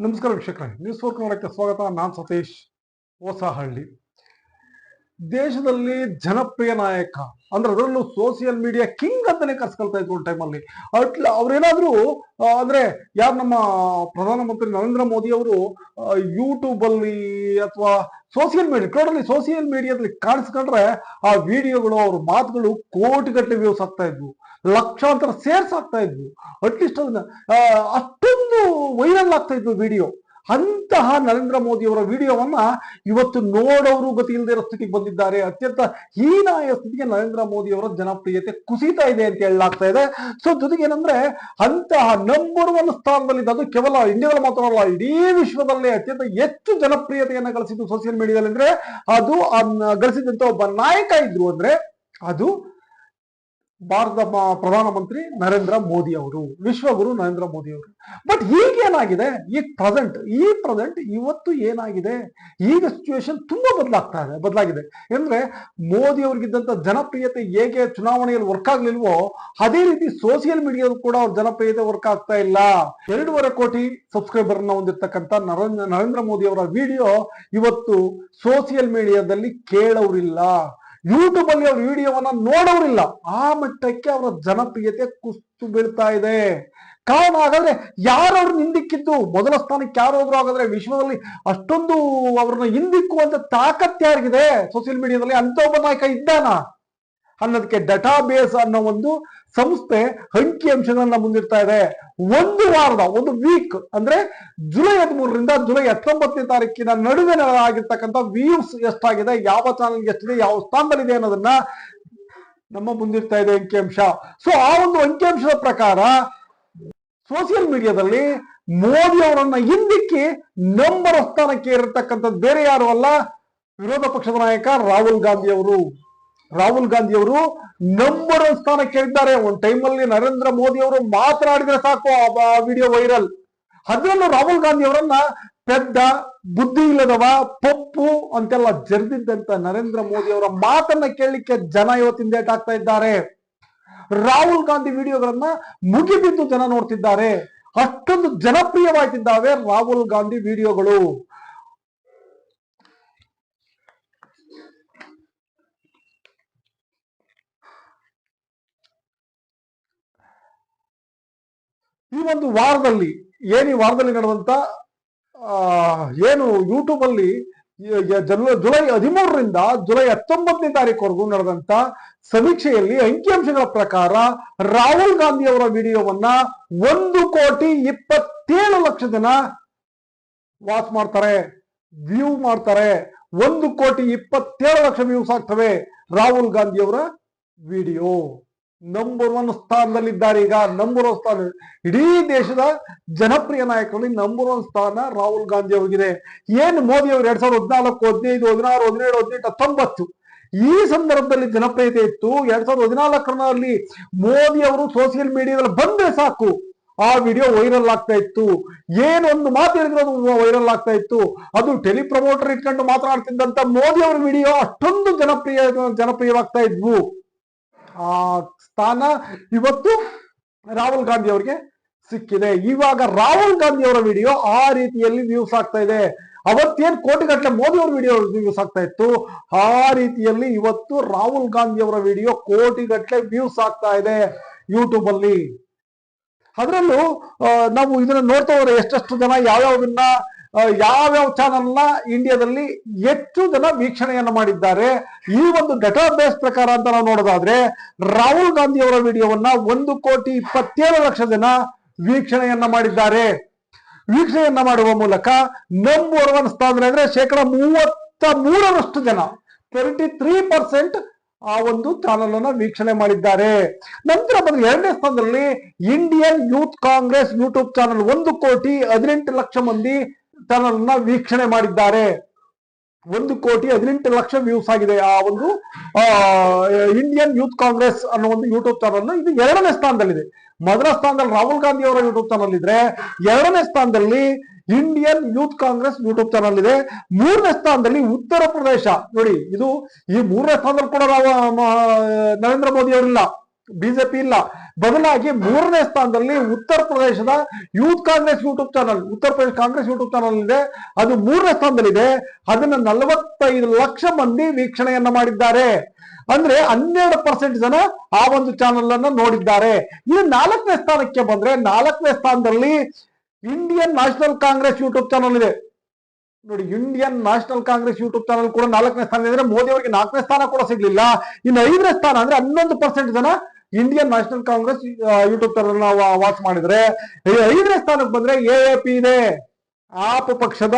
ನಮಸ್ಕಾರ ವೀಕ್ಷಕರೇ news four ಕನ್ನಡಕ್ಕೆ ಸ್ವಾಗತ. ನಾನು ಸತೀಶ್ ಹೊಸಹಳ್ಳಿ. ದೇಶದಲ್ಲಿ ಜನಪ್ರಿಯ ನಾಯಕ. ಅಂದ್ರೆ ಅದರಲ್ಲೂ ಸೋಷಿಯಲ್ ಮೀಡಿಯಾ ಕಿಂಗ್ ಅಂತಾನೆ ಕರ್ಸ್ಕೊಳ್ತಾ ಇದ್ರು ಟೈಮಲ್ಲಿ ಅಟ್ಲ ಅವ್ರೇನಾದ್ರೂ ಅಂದ್ರೆ ಯಾರು ನಮ್ಮ ಪ್ರಧಾನಮಂತ್ರಿ ನರೇಂದ್ರ ಮೋದಿ ಅವರು ಯೂಟ್ಯೂಬ್ ಅಲ್ಲಿ ಅಥವಾ ಸೋಷಿಯಲ್ ಮೀಡಿಯಾ ಟೋಟಲಿ ಸೋಷಿಯಲ್ ಮೀಡಿಯಾದಲ್ಲಿ ಕಾಣಿಸ್ಕೊಂಡ್ರೆ ಆ ವಿಡಿಯೋಗಳು ಅವ್ರ ಮಾತುಗಳು ಕೋಟಿಗಟ್ಟಲೆ ವ್ಯೂಸ್ ಆಗ್ತಾ ಇದ್ವು. ಲಕ್ಷಾಂತರ ಸೇರ್ಸ್ ಆಗ್ತಾ ಇದ್ವು. ಅಟ್ಲೀಸ್ಟ್ ಅದನ್ನ ಅಷ್ಟೊಂದು ವೈರಲ್ ಆಗ್ತಾ ಇದ್ವು ವಿಡಿಯೋ ಅಂತಹ ನರೇಂದ್ರ ಮೋದಿ ಅವರ ವಿಡಿಯೋವನ್ನ ಇವತ್ತು ನೋಡೋರು ಗತಿ ಇರೋ ಸ್ಥಿತಿಗೆ ಬಂದಿದ್ದಾರೆ. ಅತ್ಯಂತ ಹೀನಾಯ ಸ್ಥಿತಿಗೆ ನರೇಂದ್ರ ಮೋದಿ ಅವರ ಜನಪ್ರಿಯತೆ ಕುಸಿತಾ ಇದೆ ಅಂತ ಹೇಳಲಾಗ್ತಾ ಇದೆ. ಸೊ ಜೊತೆಗೆ ಏನಂದ್ರೆ ಅಂತಹ ನಂಬರ್ ಒನ್ ಸ್ಥಾನದಲ್ಲಿ ಅದು ಕೇವಲ ಇಂಡಿಯಾದಲ್ಲಿ ಮಾತ್ರವಲ್ಲ ಇಡೀ ವಿಶ್ವದಲ್ಲೇ ಅತ್ಯಂತ ಹೆಚ್ಚು ಜನಪ್ರಿಯತೆಯನ್ನು ಗಳಿಸಿದ್ದು ಸೋಷಿಯಲ್ ಮೀಡಿಯಾದಲ್ಲಿ ಅಂದ್ರೆ ಅದು ಗಳಿಸಿದಂತ ಒಬ್ಬ ನಾಯಕ ಇದ್ರು ಅಂದ್ರೆ ಅದು ಭಾರತದ ಪ್ರಧಾನಮಂತ್ರಿ ನರೇಂದ್ರ ಮೋದಿ ಅವರು, ವಿಶ್ವಗುರು ನರೇಂದ್ರ ಮೋದಿ ಅವರು. ಬಟ್ ಈಗ ಏನಾಗಿದೆ? ಈಗ ಪ್ರೆಸೆಂಟ್ ಈ ಪ್ರೆಸೆಂಟ್ ಇವತ್ತು ಏನಾಗಿದೆ? ಈಗ ಸಿಚುವೇಶನ್ ತುಂಬಾ ಬದಲಾಗ್ತಾ ಇದೆ, ಬದಲಾಗಿದೆ. ಅಂದ್ರೆ ಮೋದಿ ಅವ್ರಿಗಿದ್ದಂತ ಜನಪ್ರಿಯತೆ ಹೇಗೆ ಚುನಾವಣೆಯಲ್ಲಿ ವರ್ಕ್ ಆಗ್ಲಿಲ್ವೋ, ಅದೇ ರೀತಿ ಸೋಷಿಯಲ್ ಮೀಡಿಯಾದ ಕೂಡ ಅವ್ರ ಜನಪ್ರಿಯತೆ ವರ್ಕ್ ಆಗ್ತಾ ಇಲ್ಲ. ಎರಡೂವರೆ ಕೋಟಿ ಸಬ್ಸ್ಕ್ರೈಬರ್ನ ಹೊಂದಿರ್ತಕ್ಕಂಥ ನರೇಂದ್ರ ನರೇಂದ್ರ ಮೋದಿ ಅವರ ವಿಡಿಯೋ ಇವತ್ತು ಸೋಷಿಯಲ್ ಮೀಡಿಯಾದಲ್ಲಿ ಕೇಳೋರಿಲ್ಲ. ಯೂಟ್ಯೂಬ್ ಅಲ್ಲಿ ಅವ್ರ ವಿಡಿಯೋವನ್ನ ನೋಡೋರಿಲ್ಲ ಆ ಮಟ್ಟಕ್ಕೆ ಅವರ ಜನಪ್ರಿಯತೆ ಕುಸ್ತು ಬೀಳ್ತಾ ಇದೆ. ಕಾರಣ ಹಾಗಾದ್ರೆ ಯಾರು ಅವ್ರನ್ನ ಹಿಂದಿಕ್ಕಿದ್ದು? ಮೊದಲ ಸ್ಥಾನಕ್ಕೆ ಯಾರು ಹೋದ್ರು ಹಾಗಾದ್ರೆ ವಿಶ್ವದಲ್ಲಿ ಅಷ್ಟೊಂದು ಅವ್ರನ್ನ ಹಿಂದಿಕ್ಕುವಂತ ತಾಕತ್ ಯಾರಿಗಿದೆ? ಸೋಷಿಯಲ್ ಮೀಡಿಯಾದಲ್ಲಿ ಅಂತ ಒಬ್ಬ ನಾಯಕ ಇದ್ದಾನ? ಅನ್ನೋದಕ್ಕೆ ಡಟಾ ಬೇಸ್ ಅನ್ನೋ ಒಂದು ಸಂಸ್ಥೆ ಅಂಕಿ ಅಂಶಗಳನ್ನ ಮುಂದಿಡ್ತಾ ಇದೆ. ಒಂದು ವಾರದ, ಒಂದು ವೀಕ್ ಅಂದ್ರೆ ಜುಲೈ ಹದಿಮೂರರಿಂದ ಜುಲೈ ಹತ್ತೊಂಬತ್ತನೇ ತಾರೀಕಿನ ನಡುವೆ ಆಗಿರ್ತಕ್ಕಂಥ ವ್ಯೂಸ್ ಎಷ್ಟಾಗಿದೆ, ಯಾವ ಚಾನಲ್ಗೆ ಎಷ್ಟಿದೆ, ಯಾವ ಸ್ಥಾನದಲ್ಲಿದೆ ಅನ್ನೋದನ್ನ ನಮ್ಮ ಮುಂದಿರ್ತಾ ಇದೆ ಅಂಕಿಅಂಶ ಸೊ ಆ ಒಂದು ಅಂಕಿಅಂಶದ ಪ್ರಕಾರ ಸೋಷಿಯಲ್ ಮೀಡಿಯಾದಲ್ಲಿ ಮೋದಿ ಅವರನ್ನ ಹಿಂದಿಕ್ಕಿ ನಂಬರ್ ಸ್ಥಾನಕ್ಕೆ ಏರಿರ್ತಕ್ಕಂಥದ್ದು ಬೇರೆ ಯಾರು ಅಲ್ಲ, ವಿರೋಧ ಪಕ್ಷದ ನಾಯಕ ರಾಹುಲ್ ಗಾಂಧಿ ಅವರು. ರಾಹುಲ್ ಗಾಂಧಿ ಅವರು ನಂಬರ್ ಒನ್ ಸ್ಥಾನಕ್ಕೆ ಇದ್ದಾರೆ. ಒಂದ್ ಟೈಮಲ್ಲಿ ನರೇಂದ್ರ ಮೋದಿ ಅವರು ಮಾತನಾಡಿದ್ರೆ ಸಾಕು ಆ ವಿಡಿಯೋ ವೈರಲ್ ಅದರಲ್ಲೂ ರಾಹುಲ್ ಗಾಂಧಿ ಅವರನ್ನ ಪೆದ್ದ, ಬುದ್ಧಿ ಇಲ್ಲದವ, ಪಪ್ಪು ಅಂತೆಲ್ಲ ಜರಿದಿದ್ದಂತ ನರೇಂದ್ರ ಮೋದಿ ಅವರ ಮಾತನ್ನ ಕೇಳಲಿಕ್ಕೆ ಜನ ಇವತ್ತಿನ ಡೇಟ್ ಆಗ್ತಾ ಇದ್ದಾರೆ. ರಾಹುಲ್ ಗಾಂಧಿ ವಿಡಿಯೋಗಳನ್ನ ಮುಗಿಬಿದ್ದು ಜನ ನೋಡ್ತಿದ್ದಾರೆ. ಅಷ್ಟೊಂದು ಜನಪ್ರಿಯವಾಗ್ತಿದ್ದಾವೆ ರಾಹುಲ್ ಗಾಂಧಿ ವಿಡಿಯೋಗಳು ಈ ಒಂದು ವಾರದಲ್ಲಿ, ಏನು ಈ ವಾರದಲ್ಲಿ ನಡೆದಂತ ಏನು ಯೂಟ್ಯೂಬ್ ಅಲ್ಲಿ ಜುಲೈ ಹದಿಮೂರರಿಂದ ಜುಲೈ ಹತ್ತೊಂಬತ್ತನೇ ತಾರೀಕುವರೆಗೂ ನಡೆದಂತ ಸಮೀಕ್ಷೆಯಲ್ಲಿ ಅಂಕಿಅಂಶಗಳ ಪ್ರಕಾರ ರಾಹುಲ್ ಗಾಂಧಿ ಅವರ ವಿಡಿಯೋವನ್ನ ಒಂದು ಕೋಟಿ ಇಪ್ಪತ್ತೇಳು ಲಕ್ಷ ಜನ ವಾಚ್ ಮಾಡ್ತಾರೆ, ವ್ಯೂ ಮಾಡ್ತಾರೆ. ಒಂದು ಕೋಟಿ ಇಪ್ಪತ್ತೇಳು ಲಕ್ಷ ವ್ಯೂಸ್ ಆಗ್ತವೆ ರಾಹುಲ್ ಗಾಂಧಿ ಅವರ ವಿಡಿಯೋ. Number one ಸ್ಥಾನದಲ್ಲಿದ್ದಾರೆ. ಈಗ ನಂಬರ್ ಒನ್ ಸ್ಥಾನ ಇಡೀ ದೇಶದ ಜನಪ್ರಿಯ ನಾಯಕರಲ್ಲಿ ನಂಬರ್ ಒನ್ ಸ್ಥಾನ ರಾಹುಲ್ ಗಾಂಧಿ ಅವರಿಗಿದೆ. ಏನು ಮೋದಿ ಅವರು ಎರಡ್ ಸಾವಿರದ ಹದಿನಾಲ್ಕು, ಹದಿನೈದು, ಹದಿನಾರು, ಹದಿನೇಳು, ಹದಿನೆಂಟು, ಹತ್ತೊಂಬತ್ತು ಈ ಸಂದರ್ಭದಲ್ಲಿ ಜನಪ್ರಿಯತೆ ಇತ್ತು. ಎರಡ್ ಸಾವಿರದ ಹದಿನಾಲ್ಕರಲ್ಲಿ ಮೋದಿ ಅವರು ಸೋಷಿಯಲ್ ಮೀಡಿಯಾದಲ್ಲಿ ಬಂದ್ರೆ ಸಾಕು. ಆ ವಿಡಿಯೋ ವೈರಲ್ ಆಗ್ತಾ ಇತ್ತು. ಏನೊಂದು ಮಾತು ಹೇಳಿದ್ರು ಅದು ವೈರಲ್ ಆಗ್ತಾ ಇತ್ತು. ಅದು ಟೆಲಿಪ್ರಮೋಟರ್ ಇಟ್ಕೊಂಡು ಮಾತನಾಡ್ತಿದ್ದಂತ ಮೋದಿ ಅವರ ವಿಡಿಯೋ ಅಷ್ಟೊಂದು ಜನಪ್ರಿಯ, ಜನಪ್ರಿಯವಾಗ್ತಾ ಇದ್ವು. ಆ ಸ್ಥಾನ ಇವತ್ತು ರಾಹುಲ್ ಗಾಂಧಿ ಅವರಿಗೆ ಸಿಕ್ಕಿದೆ. ಇವಾಗ ರಾಹುಲ್ ಗಾಂಧಿ ಅವರ ವಿಡಿಯೋ ಆ ರೀತಿಯಲ್ಲಿ ವ್ಯೂಸ್ ಆಗ್ತಾ ಇದೆ. ಅವತ್ತೇನ್ ಕೋಟಿಗಟ್ಟಲೆ ಮೋದಿ ಅವರ ವಿಡಿಯೋ ವ್ಯೂಸ್ ಆಗ್ತಾ ಇತ್ತು? ಆ ರೀತಿಯಲ್ಲಿ ಇವತ್ತು ರಾಹುಲ್ ಗಾಂಧಿ ಅವರ ವಿಡಿಯೋ ಕೋಟಿಗಟ್ಟಲೆ ವ್ಯೂಸ್ ಆಗ್ತಾ ಇದೆ ಯೂಟ್ಯೂಬ್ ಅಲ್ಲಿ. ಅದರಲ್ಲೂ ನಾವು ಇದನ್ನ ನೋಡ್ತಾ ಹೋದ್ರೆ ಎಷ್ಟೆಷ್ಟು ಜನ ಯಾವ್ಯಾವ್ದನ್ನ ಆ, ಯಾವ್ಯಾವ ಚಾನಲ್ನ ಇಂಡಿಯಾದಲ್ಲಿ ಹೆಚ್ಚು ಜನ ವೀಕ್ಷಣೆಯನ್ನ ಮಾಡಿದ್ದಾರೆ? ಈ ಒಂದು ಡೇಟಾಬೇಸ್ ಪ್ರಕಾರ ಅಂತ ನಾವು ನೋಡೋದಾದ್ರೆ, ರಾಹುಲ್ ಗಾಂಧಿ ಅವರ ವಿಡಿಯೋವನ್ನ ಒಂದು ಕೋಟಿ ಇಪ್ಪತ್ತೇಳು ಲಕ್ಷ ಜನ ವೀಕ್ಷಣೆಯನ್ನ ಮಾಡಿದ್ದಾರೆ. ವೀಕ್ಷಣೆಯನ್ನ ಮಾಡುವ ಮೂಲಕ ನಂಬರ್ ಒನ್ ಸ್ಥಾನ ಅಂದ್ರೆ ಶೇಕಡ ಮೂವತ್ತ ಮೂರರಷ್ಟು ಜನ ಟ್ವೆಂಟಿ ತ್ರೀ ಪರ್ಸೆಂಟ್ ಆ ಒಂದು ಚಾನಲ್ ಅನ್ನ ವೀಕ್ಷಣೆ ಮಾಡಿದ್ದಾರೆ. ನಂತರ ಬಂದ ಎರಡನೇ ಸ್ಥಾನದಲ್ಲಿ Indian Youth Congress YouTube channel ಒಂದು ಕೋಟಿ ಹದಿನೆಂಟು ಲಕ್ಷ ಮಂದಿ ಚಾನಲ್ ಅನ್ನ ವೀಕ್ಷಣೆ ಮಾಡಿದ್ದಾರೆ. ಒಂದು ಕೋಟಿ ಹದಿನೆಂಟು ಲಕ್ಷ ವ್ಯೂಸ್ ಆಗಿದೆ ಆ ಒಂದು ಇಂಡಿಯನ್ ಯೂತ್ ಕಾಂಗ್ರೆಸ್ ಅನ್ನೋ ಒಂದು ಯೂಟ್ಯೂಬ್ ಚಾನಲ್ ಇದು ಎರಡನೇ ಸ್ಥಾನದಲ್ಲಿದೆ. ಮೊದಲ ಸ್ಥಾನದಲ್ಲಿ ರಾಹುಲ್ ಗಾಂಧಿ ಅವರ ಯೂಟ್ಯೂಬ್ ಚಾನಲ್ ಇದ್ರೆ, ಎರಡನೇ ಸ್ಥಾನದಲ್ಲಿ Indian Youth Congress YouTube channel ಇದೆ. ಮೂರನೇ ಸ್ಥಾನದಲ್ಲಿ ಉತ್ತರ ಪ್ರದೇಶ. ನೋಡಿ, ಇದು ಈ ಮೂರನೇ ಸ್ಥಾನದಲ್ಲಿ ಕೂಡ ನರೇಂದ್ರ ಮೋದಿ ಅವರಿಲ್ಲ. ಬಿಜೆಪಿ ಇಲ್ಲ. ಬದಲಾಗಿ ಮೂರನೇ ಸ್ಥಾನದಲ್ಲಿ ಉತ್ತರ ಪ್ರದೇಶದ youth Congress YouTube channel, Uttar Pradesh Congress YouTube channel ಇದೆ. ಅದು ಮೂರನೇ ಸ್ಥಾನದಲ್ಲಿದೆ. ಅದನ್ನ ನಲವತ್ತೈದು ಲಕ್ಷ ಮಂದಿ ವೀಕ್ಷಣೆಯನ್ನ ಮಾಡಿದ್ದಾರೆ. ಅಂದ್ರೆ ಹನ್ನೆರಡು ಪರ್ಸೆಂಟ್ ಜನ ಆ ಒಂದು ಚಾನಲ್ ಅನ್ನ ನೋಡಿದ್ದಾರೆ. ಇನ್ನು ನಾಲ್ಕನೇ ಸ್ಥಾನಕ್ಕೆ ಬಂದ್ರೆ ನಾಲ್ಕನೇ ಸ್ಥಾನದಲ್ಲಿ Indian National Congress YouTube channel ಇದೆ. ನೋಡಿ Indian National Congress YouTube channel ಕೂಡ ನಾಲ್ಕನೇ ಸ್ಥಾನ ಇದ್ರೆ ಮೋದಿ ಅವರಿಗೆ ನಾಲ್ಕನೇ ಸ್ಥಾನ ಕೂಡ ಸಿಗ್ಲಿಲ್ಲ. ಇನ್ನು ಐದನೇ ಸ್ಥಾನ ಅಂದ್ರೆ ಹನ್ನೊಂದು ಪರ್ಸೆಂಟ್ ಜನ Indian National Congress YouTube channel watch ಮಾಡಿದ್ರೆ ಐದನೇ ಸ್ಥಾನಕ್ಕೆ ಬಂದ್ರೆ ಎ ಎ ಪಿ ಇದೆ. ಆಪ್ ಪಕ್ಷದ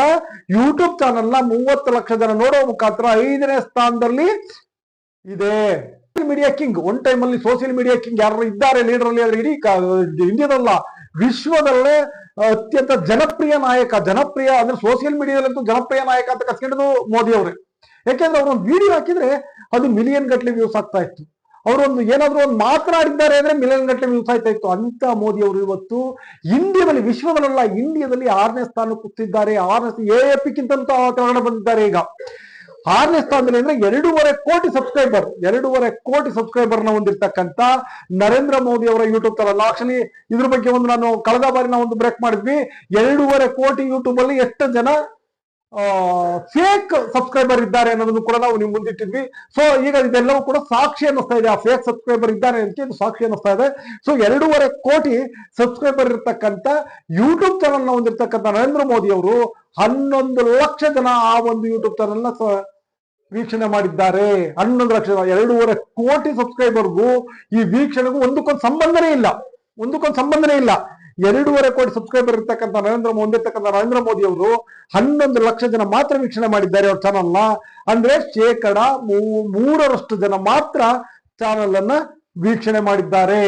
ಯೂಟ್ಯೂಬ್ ಚಾನಲ್ನ ಮೂವತ್ತು ಲಕ್ಷ ಜನ ನೋಡುವ ಮುಖಾಂತರ ಐದನೇ ಸ್ಥಾನದಲ್ಲಿ ಇದೆ. ಮೀಡಿಯಾ ಕಿಂಗ್ ಒನ್ ಟೈಮ್ ಅಲ್ಲಿ ಸೋಷಿಯಲ್ ಮೀಡಿಯಾ ಕಿಂಗ್ ಯಾರು ಇದ್ದಾರೆ? ಲೀಡರ್ ಅಲ್ಲಿ ಆದ್ರೆ ಇಡೀ ಇಂಡಿಯಾದಲ್ಲ ವಿಶ್ವದಲ್ಲೇ ಅತ್ಯಂತ ಜನಪ್ರಿಯ ನಾಯಕ. ಜನಪ್ರಿಯ ಅಂದ್ರೆ ಸೋಷಿಯಲ್ ಮೀಡಿಯಾದಲ್ಲಂತೂ ಜನಪ್ರಿಯ ನಾಯಕ ಅಂತ ಕಸ್ಕೊಂಡಿದ್ದು ಮೋದಿ ಅವರೇ. ಯಾಕೆಂದ್ರೆ ಅವ್ರೊಂದು ವಿಡಿಯೋ ಹಾಕಿದ್ರೆ ಅದು ಮಿಲಿಯನ್ ಗಟ್ಟಲೆ ವ್ಯೂಸ್ ಆಗ್ತಾ ಇತ್ತು. ಅವರೊಂದು ಏನಾದ್ರು ಒಂದು ಮಾತನಾಡಿದ್ದಾರೆ ಅಂದ್ರೆ ಮಿಲಿಯನ್ ಗಟ್ಟಲೆ ವ್ಯೂಸ್ ಆಯ್ತಾ ಇತ್ತು. ಅಂತ ಮೋದಿ ಅವರು ಇವತ್ತು ಇಂಡಿಯಾದಲ್ಲಿ ವಿಶ್ವದಲ್ಲ ಇಂಡಿಯಾದಲ್ಲಿ ಆರನೇ ಸ್ಥಾನ ಕೂತಿದ್ದಾರೆ. ಆರನೇ ಎ ಕಿಂತ ಕೆಳಗಡೆ ಬಂದಿದ್ದಾರೆ ಈಗ. ಆರನೇ ಸ್ಥಾನದಲ್ಲಿ ಅಂದ್ರೆ ಎರಡೂವರೆ ಕೋಟಿ ಸಬ್ಸ್ಕ್ರೈಬರ್ ಎರಡೂವರೆ ಕೋಟಿ ಸಬ್ಸ್ಕ್ರೈಬರ್ನ ಹೊಂದಿರ್ತಕ್ಕಂತ ನರೇಂದ್ರ ಮೋದಿ ಅವರ ಯೂಟ್ಯೂಬ್ ಚಾನಲ್ ಆಕ್ಚುಲಿ ಇದ್ರ ಬಗ್ಗೆ ಒಂದು ನಾನು ಕಳೆದ ಬಾರಿ ನಾವು ಒಂದು ಬ್ರೇಕ್ ಮಾಡಿದ್ವಿ. ಎರಡೂವರೆ ಕೋಟಿ ಯೂಟ್ಯೂಬ್ ಅಲ್ಲಿ ಎಷ್ಟು ಜನ ಫೇಕ್ ಸಬ್ಸ್ಕ್ರೈಬರ್ ಇದ್ದಾರೆ ಅನ್ನೋದನ್ನು ಕೂಡ ನಾವು ನಿಮ್ ಮುಂದಿಟ್ಟಿದ್ವಿ. ಸೊ ಈಗ ಇದೆಲ್ಲವೂ ಕೂಡ ಸಾಕ್ಷಿ ಅನ್ನಿಸ್ತಾ ಇದೆ. ಆ ಫೇಕ್ ಸಬ್ಸ್ಕ್ರೈಬರ್ ಇದ್ದಾರೆ ಅಂತ ಇದು ಸಾಕ್ಷಿ ಅನ್ನಿಸ್ತಾ ಇದೆ. ಸೊ ಎರಡೂವರೆ ಕೋಟಿ ಸಬ್ಸ್ಕ್ರೈಬರ್ ಇರತಕ್ಕಂತ ಯೂಟ್ಯೂಬ್ ಚಾನಲ್ನ ಹೊಂದಿರ್ತಕ್ಕಂಥ ನರೇಂದ್ರ ಮೋದಿ ಅವರು ಹನ್ನೊಂದು ಲಕ್ಷ ಜನ ಆ ಒಂದು ಯೂಟ್ಯೂಬ್ ಚಾನಲ್ನ ವೀಕ್ಷಣೆ ಮಾಡಿದ್ದಾರೆ. ಹನ್ನೊಂದು ಲಕ್ಷ ಎರಡೂವರೆ ಕೋಟಿ ಸಬ್ಸ್ಕ್ರೈಬರ್ಗೂ ಈ ವೀಕ್ಷಣೆಗೂ ಒಂದಕ್ಕೊಂದು ಸಂಬಂಧನೇ ಇಲ್ಲ. ಒಂದಕ್ಕೊಂದು ಸಂಬಂಧನೇ ಇಲ್ಲ. ಎರಡೂವರೆ ಕೋಟಿ ಸಬ್ಸ್ಕ್ರೈಬರ್ ಇರ್ತಕ್ಕಂಥ ನರೇಂದ್ರ ಮೋದಿ ಹೊಂದಿರ್ತಕ್ಕಂಥ ನರೇಂದ್ರ ಮೋದಿ ಅವರು ಹನ್ನೊಂದು ಲಕ್ಷ ಜನ ಮಾತ್ರ ವೀಕ್ಷಣೆ ಮಾಡಿದ್ದಾರೆ ಅವ್ರ ಚಾನಲ್ನ. ಅಂದ್ರೆ ಶೇಕಡ ಮೂರರಷ್ಟು ಜನ ಮಾತ್ರ ಚಾನಲ್ ಅನ್ನ ವೀಕ್ಷಣೆ ಮಾಡಿದ್ದಾರೆ.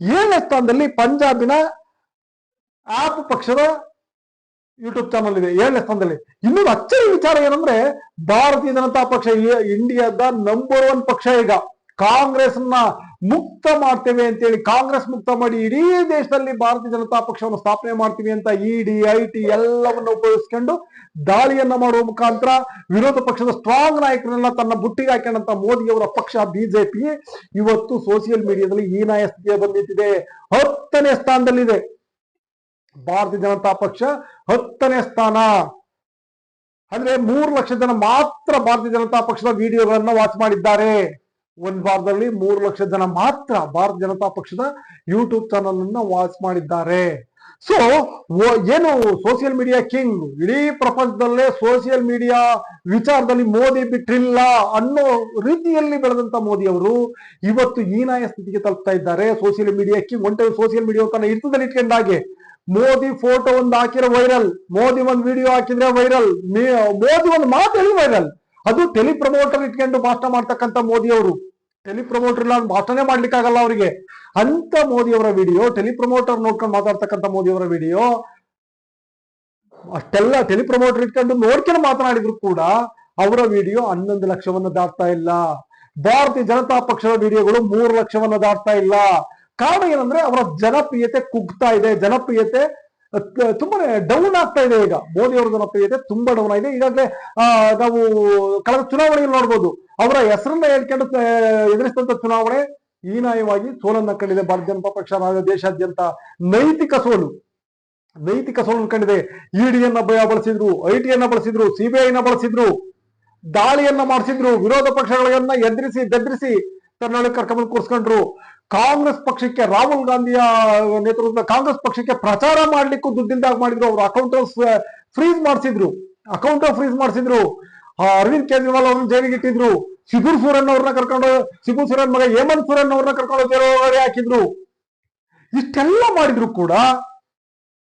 ಏಳನೇ ಸ್ಥಾನದಲ್ಲಿ ಪಂಜಾಬಿನ ಆಪ್ ಪಕ್ಷದ ಯೂಟ್ಯೂಬ್ ಚಾನಲ್ ಇದೆ, ಏಳನೇ ಸ್ಥಾನದಲ್ಲಿ. ಇನ್ನೊಂದು ಅಚ್ಚರಿ ವಿಚಾರ ಏನಂದ್ರೆ, ಭಾರತೀಯ ಜನತಾ ಪಕ್ಷ ಇಂಡಿಯಾದ ನಂಬರ್ ಒನ್ ಪಕ್ಷ ಈಗ. ಕಾಂಗ್ರೆಸ್ನ ಮುಕ್ತ ಮಾಡ್ತೇವೆ ಅಂತೇಳಿ ಕಾಂಗ್ರೆಸ್ ಮುಕ್ತ ಮಾಡಿ ಇಡೀ ದೇಶದಲ್ಲಿ ಭಾರತೀಯ ಜನತಾ ಪಕ್ಷವನ್ನು ಸ್ಥಾಪನೆ ಮಾಡ್ತೀವಿ ಅಂತ ಇಡಿ ಐ ಟಿ ಎಲ್ಲವನ್ನು ಉಪಯೋಗಿಸ್ಕೊಂಡು ದಾಳಿಯನ್ನ ಮಾಡುವ ಮುಖಾಂತರ ವಿರೋಧ ಪಕ್ಷದ ಸ್ಟ್ರಾಂಗ್ ನಾಯಕರನ್ನ ತನ್ನ ಬುಟ್ಟಿಗೆ ಹಾಕೊಂಡಂತ ಮೋದಿ ಅವರ ಪಕ್ಷ ಬಿಜೆಪಿ ಇವತ್ತು ಸೋಷಿಯಲ್ ಮೀಡಿಯಾದಲ್ಲಿ ಹೀನಾಯ ಸ್ಥಿತಿಗೆ ಬಂದಿದೆ ಹತ್ತನೇ ಸ್ಥಾನದಲ್ಲಿದೆ. ಭಾರತೀಯ ಜನತಾ ಪಕ್ಷ ಹತ್ತನೇ ಸ್ಥಾನ. ಅಂದ್ರೆ ಮೂರು ಲಕ್ಷ ಜನ ಮಾತ್ರ ಭಾರತೀಯ ಜನತಾ ಪಕ್ಷದ ವಿಡಿಯೋಗಳನ್ನ ವಾಚ್ ಮಾಡಿದ್ದಾರೆ. ಒಂದ್ ವಾರದಲ್ಲಿ ಮೂರು ಲಕ್ಷ ಜನ ಮಾತ್ರ ಭಾರತ ಜನತಾ ಪಕ್ಷದ ಯೂಟ್ಯೂಬ್ ಚಾನಲ್ ಅನ್ನ ವಾಚ್ ಮಾಡಿದ್ದಾರೆ. ಸೊ ಏನು ಸೋಷಿಯಲ್ ಮೀಡಿಯಾ ಕಿಂಗ್ ಇಡೀ ಪ್ರಪಂಚದಲ್ಲೇ ಸೋಷಿಯಲ್ ಮೀಡಿಯಾ ವಿಚಾರದಲ್ಲಿ ಮೋದಿ ಬಿಟ್ಟಿಲ್ಲ ಅನ್ನೋ ರೀತಿಯಲ್ಲಿ ಬೆಳೆದಂತ ಮೋದಿ ಅವರು ಇವತ್ತು ಹೀನಾಯ ಸ್ಥಿತಿಗೆ ತಲುಪ್ತಾ ಇದ್ದಾರೆ. ಸೋಷಿಯಲ್ ಮೀಡಿಯಾ ಕಿಂಗ್ ಒಂಟೆ ಸೋಷಿಯಲ್ ಮೀಡಿಯಾ ತನ್ನ ಹಿಡಿತದಲ್ಲಿ ಇಟ್ಕೊಂಡಾಗೆ ಮೋದಿ ಫೋಟೋ ಒಂದು ಹಾಕಿರೋ ವೈರಲ್ ಮೋದಿ ಒಂದು ವಿಡಿಯೋ ಹಾಕಿದ್ರೆ ವೈರಲ್ ಮೋದಿ ಒಂದು ಮಾತು ಹೇಳಿ ವೈರಲ್ ಅದು ಟೆಲಿ ಪ್ರಮೋಟರ್ ಇಟ್ಕೊಂಡು ಭಾಷಣ ಮಾಡ್ತಕ್ಕಂಥ ಮೋದಿ ಅವರು ಟೆಲಿ ಪ್ರಮೋಟರ್ ಇಲ್ಲ ಭಾಷಣನೇ ಮಾಡ್ಲಿಕ್ಕಾಗಲ್ಲ ಅವರಿಗೆ. ಅಂತ ಮೋದಿ ಅವರ ವಿಡಿಯೋ ಟೆಲಿ ಪ್ರಮೋಟರ್ ನೋಡ್ಕೊಂಡು ಮಾತಾಡ್ತಕ್ಕಂಥ ಮೋದಿ ಅವರ ವಿಡಿಯೋ ಅಷ್ಟೆಲ್ಲ ಟೆಲಿ ಪ್ರಮೋಟರ್ ಇಟ್ಕೊಂಡು ನೋಡ್ಕೊಂಡು ಮಾತನಾಡಿದ್ರು ಕೂಡ ಅವರ ವಿಡಿಯೋ ಹನ್ನೊಂದು ಲಕ್ಷವನ್ನು ದಾಟ್ತಾ ಇಲ್ಲ. ಭಾರತೀಯ ಜನತಾ ಪಕ್ಷದ ವಿಡಿಯೋಗಳು ಮೂರು ಲಕ್ಷವನ್ನು ದಾಟ್ತಾ ಇಲ್ಲ. ಕಾರಣ ಏನಂದ್ರೆ ಅವರ ಜನಪ್ರಿಯತೆ ಕುಗ್ತಾ ಇದೆ. ಜನಪ್ರಿಯತೆ ತುಂಬಾನೇ ಡೌನ್ ಆಗ್ತಾ ಇದೆ ಈಗ. ಮೋದಿ ಅವರ ಜನಪ್ರಿಯತೆ ತುಂಬಾ ಡೌನ್ ಆಗಿದೆ. ಈಗಾಗಲೇ ನಾವು ಕಳೆದ ಚುನಾವಣೆಯಲ್ಲಿ ನೋಡ್ಬೋದು, ಅವರ ಹೆಸರನ್ನ ಹೇಳ್ಕೊಂಡು ಎದುರಿಸಿದಂತ ಚುನಾವಣೆ ಹೀನಾಯವಾಗಿ ಸೋಲನ್ನ ಕಂಡಿದೆ ಭಾರತೀಯ ಜನತಾ ಪಕ್ಷ ದೇಶಾದ್ಯಂತ. ನೈತಿಕ ಸೋಲು, ನೈತಿಕ ಸೋಲನ್ನು ಕಂಡಿದೆ. ಇಡಿಯನ್ನ ಭಯ ಬಳಸಿದ್ರು ಐ ಟಿಯನ್ನ ಬಳಸಿದ್ರು ಸಿಬಿಐನ ಬಳಸಿದ್ರು, ದಾಳಿಯನ್ನ ಮಾಡಿಸಿದ್ರು, ವಿರೋಧ ಪಕ್ಷಗಳನ್ನ ಎದುರಿಸಿ, ಬೆದರಿಸಿ, ಕರ್ನಾಟಕ ಕರ್ಕೊಂಡ್ಬಂದು ಕೂರಿಸ್ಕೊಂಡ್ರು. ಕಾಂಗ್ರೆಸ್ ಪಕ್ಷಕ್ಕೆ ರಾಹುಲ್ ಗಾಂಧಿಯ ನೇತೃತ್ವದ ಕಾಂಗ್ರೆಸ್ ಪಕ್ಷಕ್ಕೆ ಪ್ರಚಾರ ಮಾಡ್ಲಿಕ್ಕೂ ದುಡ್ಡಿಲ್ದಾಗ ಮಾಡಿದ್ರು. ಅವ್ರ ಅಕೌಂಟ್ ಫ್ರೀಸ್ ಮಾಡಿಸಿದ್ರು. ಅಕೌಂಟ್ ಫ್ರೀಸ್ ಮಾಡಿಸಿದ್ರು. ಅರವಿಂದ್ ಕೇಜ್ರಿವಾಲ್ ಅವ್ರನ್ನ ಜೈಲಿಗೆ ಇಟ್ಟಿದ್ರು. ಸಿಬುರ್ ಸೂರನ್ ಅವ್ರನ್ನ ಕರ್ಕೊಂಡು ಸಿಬುರ್ ಸೂರನ್ ಮಗ ಹೇಮಂತ್ ಸೂರನ್ ಅವ್ರನ್ನ ಕರ್ಕೊಂಡು ಜೈಲು ಹಾಕಿದ್ರು. ಇಷ್ಟೆಲ್ಲ ಮಾಡಿದ್ರು ಕೂಡ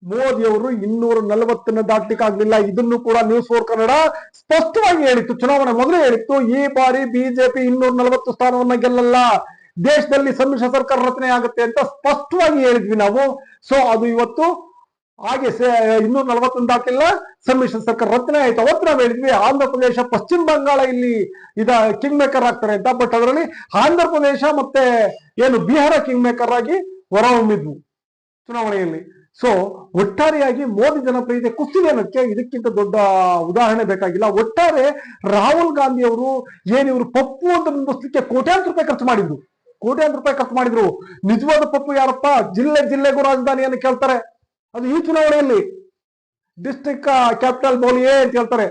ಮೋದಿ ಅವರು ಇನ್ನೂರ ನಲವತ್ತನ್ನ ದಾಟ್ಲಿಕ್ಕಾಗ್ಲಿಲ್ಲ. ಇದನ್ನು ಕೂಡ ನ್ಯೂಸ್ ಫೋರ್ ಕನ್ನಡ ಸ್ಪಷ್ಟವಾಗಿ ಹೇಳಿತ್ತು. ಚುನಾವಣೆ ಮೊದಲೇ ಹೇಳಿತ್ತು. ಈ ಬಾರಿ ಬಿಜೆಪಿ ಇನ್ನೂರ ನಲವತ್ತು ಸ್ಥಾನವನ್ನ ಗೆಲ್ಲಲ್ಲ. ದೇಶದಲ್ಲಿ ಸಮ್ಮಿಶ್ರ ಸರ್ಕಾರ ರಚನೆ ಆಗುತ್ತೆ ಅಂತ ಸ್ಪಷ್ಟವಾಗಿ ಹೇಳಿದ್ವಿ ನಾವು. ಸೊ ಅದು ಇವತ್ತು ಹಾಗೆ ಇನ್ನೂರ ನಲವತ್ತೊಂದು ಹಾಕಿಲ್ಲ ಸಮ್ಮಿಶ್ರ ಸರ್ಕಾರ ರಚನೆ ಆಯ್ತು. ಅವತ್ತು ನಾವು ಹೇಳಿದ್ವಿ ಆಂಧ್ರ ಪ್ರದೇಶ, ಪಶ್ಚಿಮ ಬಂಗಾಳ ಇಲ್ಲಿ ಇದ ಕಿಂಗ್ ಮೇಕರ್ ಆಗ್ತಾರೆ ಅಂತ. ಬಟ್ ಅದರಲ್ಲಿ ಆಂಧ್ರ ಪ್ರದೇಶ ಮತ್ತೆ ಏನು ಬಿಹಾರ ಕಿಂಗ್ ಮೇಕರ್ ಆಗಿ ಹೊರಹೊಮ್ಮಿದ್ವು ಚುನಾವಣೆಯಲ್ಲಿ. ಸೊ ಒಟ್ಟಾರೆಯಾಗಿ ಮೋದಿ ಜನಪ್ರಿಯತೆ ಕುಸಿದೇನಕ್ಕೆ ಇದಕ್ಕಿಂತ ದೊಡ್ಡ ಉದಾಹರಣೆ ಬೇಕಾಗಿಲ್ಲ. ಒಟ್ಟಾರೆ ರಾಹುಲ್ ಗಾಂಧಿ ಅವರು ಏನಿವರು ಪಪ್ಪು ಅಂತ ಮುಂಬಸ್ಲಿಕ್ಕೆ ಕೋಟ್ಯಾಂತರ ರೂಪಾಯಿ ಖರ್ಚು ಮಾಡಿದ್ರು ಕೋಟ್ಯಾಂತರ ರೂಪಾಯಿ ಖರ್ಚು ಮಾಡಿದ್ರು. ನಿಜವಾದ ಪಪ್ಪು ಯಾರಪ್ಪ? ಜಿಲ್ಲೆ ಜಿಲ್ಲೆಗೂ ರಾಜಧಾನಿಯನ್ನು ಕೇಳ್ತಾರೆ. ಅದು ಈ ಚುನಾವಣೆಯಲ್ಲಿ ಡಿಸ್ಟಿಕ್ ಕ್ಯಾಪಿಟಲ್ ಬೋಲಿಯೇ ಅಂತ ಹೇಳ್ತಾರೆ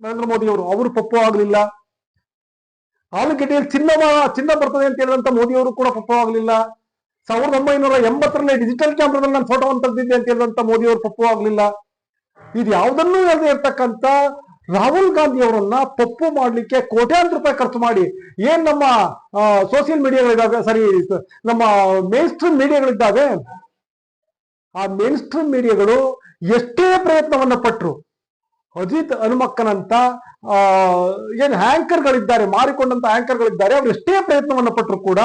ನರೇಂದ್ರ ಮೋದಿ ಅವರು. ಅವರು ಪಪ್ಪು ಆಗಲಿಲ್ಲ. ಆಲೂಗಡ್ಡೆಯಲ್ಲಿ ಚಿನ್ನ ಚಿನ್ನ ಬರ್ತದೆ ಅಂತ ಹೇಳಿದಂತ ಮೋದಿ ಅವರು ಕೂಡ ಪಪ್ಪು ಆಗಲಿಲ್ಲ. ಸಾವಿರದ ಒಂಬೈನೂರ ಎಂಬತ್ತರಲ್ಲಿ ಡಿಜಿಟಲ್ ಕ್ಯಾಮ್ರಾದಲ್ಲಿ ನಾನು ಫೋಟೋವನ್ನು ತೆಗೆದಿದ್ದೆ ಅಂತ ಹೇಳಿದಂತ ಮೋದಿ ಅವರು ಪಪ್ಪು ಆಗಲಿಲ್ಲ. ಇದು ಯಾವುದನ್ನೂ ಇಲ್ಲದೆ ಇರ್ತಕ್ಕಂತ ರಾಹುಲ್ ಗಾಂಧಿ ಅವರನ್ನ ಪಪ್ಪು ಮಾಡ್ಲಿಕ್ಕೆ ಕೋಟ್ಯಾಂತರ ರೂಪಾಯಿ ಖರ್ಚು ಮಾಡಿ ಏನ್ ನಮ್ಮ ಸೋಷಿಯಲ್ ಮೀಡಿಯಾಗಳಿದ್ದಾವೆ ಸರಿ, ನಮ್ಮ ಮೇನ್ ಸ್ಟ್ರೀಮ್ ಮೀಡಿಯಾಗಳಿದ್ದಾವೆ ಆ ಮೇನ್ ಸ್ಟ್ರೀಮ್ ಮೀಡಿಯಾಗಳು ಎಷ್ಟೇ ಪ್ರಯತ್ನವನ್ನ ಪಟ್ರು ಅಜಿತ್ ಹನುಮಕ್ಕನಂತ ಏನ್ ಹ್ಯಾಂಕರ್ಗಳಿದ್ದಾರೆ ಮಾರಿಕೊಂಡಂತ ಹ್ಯಾಂಕರ್ಗಳಿದ್ದಾರೆ ಅವ್ರು ಎಷ್ಟೇ ಪ್ರಯತ್ನವನ್ನು ಪಟ್ಟರು ಕೂಡ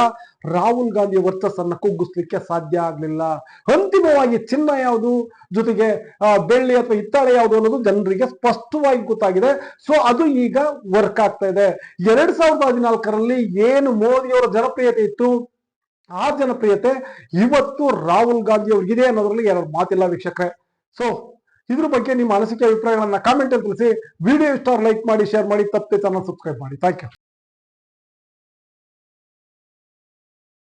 ರಾಹುಲ್ ಗಾಂಧಿಯ ವರ್ಚಸ್ಸನ್ನ ಕುಗ್ಗಿಸ್ಲಿಕ್ಕೆ ಸಾಧ್ಯ ಆಗ್ಲಿಲ್ಲ. ಅಂತಿಮವಾಗಿ ಚಿನ್ನ ಯಾವುದು? ಜೊತೆಗೆ ಬೆಳ್ಳಿ ಅಥವಾ ಹಿತ್ತಾಳೆ ಯಾವುದು ಅನ್ನೋದು ಜನರಿಗೆ ಸ್ಪಷ್ಟವಾಗಿ ಗೊತ್ತಾಗಿದೆ. ಸೊ ಅದು ಈಗ ವರ್ಕ್ ಆಗ್ತಾ ಇದೆ. ಎರಡ್ ಸಾವಿರದ ಹದಿನಾಲ್ಕರಲ್ಲಿ ಏನು ಮೋದಿಯವರ ಜನಪ್ರಿಯತೆ ಇತ್ತು? ಆ ಜನಪ್ರಿಯತೆ ಇವತ್ತು ರಾಹುಲ್ ಗಾಂಧಿ ಅವ್ರಿಗಿದೆ ಅನ್ನೋದ್ರಲ್ಲಿ ಎರಡು ಮಾತಿಲ್ಲ ವೀಕ್ಷಕರೇ. ಸೊ ಇದ್ರ ಬಗ್ಗೆ ನಿಮ್ಮ ಅನಿಸಿಕೆ ಅಭಿಪ್ರಾಯಗಳನ್ನ ಕಾಮೆಂಟ್ ಅಲ್ಲಿ ತಿಳಿಸಿ. ವಿಡಿಯೋ ಇಷ್ಟ ಲೈಕ್ ಮಾಡಿ ಶೇರ್ ಮಾಡಿ, ತಪ್ಪದೆ ಚಾನಲ್ ಸಬ್ಸ್ಕ್ರೈಬ್ ಮಾಡಿ. Thank you